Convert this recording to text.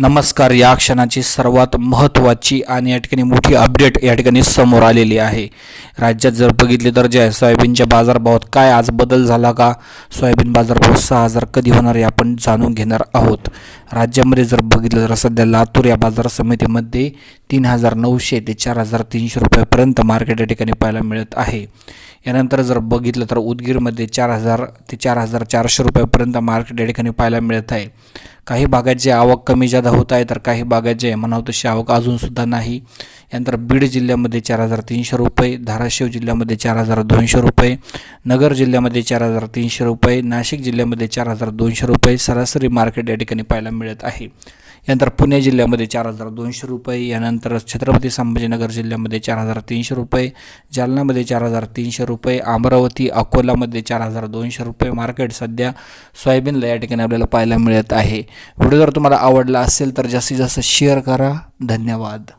नमस्कार या क्षणाची सर्वात महत्त्वाची आणि या ठिकाणी मोठी अपडेट या ठिकाणी समोर आलेली आहे. राज्यात जर बघितले तर जे सोयाबीनच्या बाजारभावात काय आज बदल झाला का? सोयाबीन बाजारभाव सहा हजार कधी होणार हे आपण जाणून घेणार आहोत. राज्यामध्ये जर बघितलं तर सध्या लातूर या बाजार समितीमध्ये तीन हजार नऊशे ते चार हजार तीनशे रुपयापर्यंत मार्केट या ठिकाणी पाहायला मिळत आहे. यानंतर जर बघितलं तर उदगीरमध्ये चार हजार ते चार हजार चारशे रुपयापर्यंत मार्केट या ठिकाणी पाहायला मिळत आहे. काही भागाची आवक कमी जादा होत आहे तर काही भागात जे आहे म्हणावं तशी आवक अजूनसुद्धा नाही. यानंतर बीड जिल्ह्यामध्ये चार हजार तीनशे रुपये धाराशिव जिल्ह्यामध्ये चार हजार दोनशे रुपये नगर जिल्ह्यामध्ये चार हजार तीनशे रुपये नाशिक जिल्ह्यामध्ये चार हजार दोनशे रुपये सरासरी मार्केट या ठिकाणी पाहायला मिळत आहे. यानंतर पुणे जिल्ह्यामध्ये चार हजार दोनशे रुपये यानंतर छत्रपती संभाजीनगर जिल्ह्यामध्ये चार हजार तीनशे रुपये जालन्यामध्ये चार हजार तीनशे रुपये अमरावती अकोलामध्ये चार हजार दोनशे रुपये मार्केट सध्या सोयाबीनला या ठिकाणी आपल्याला पाहायला मिळत आहे. व्हिडिओ जर तुम्हाला आवडला असेल तर जास्तीत जास्त शेअर करा. धन्यवाद.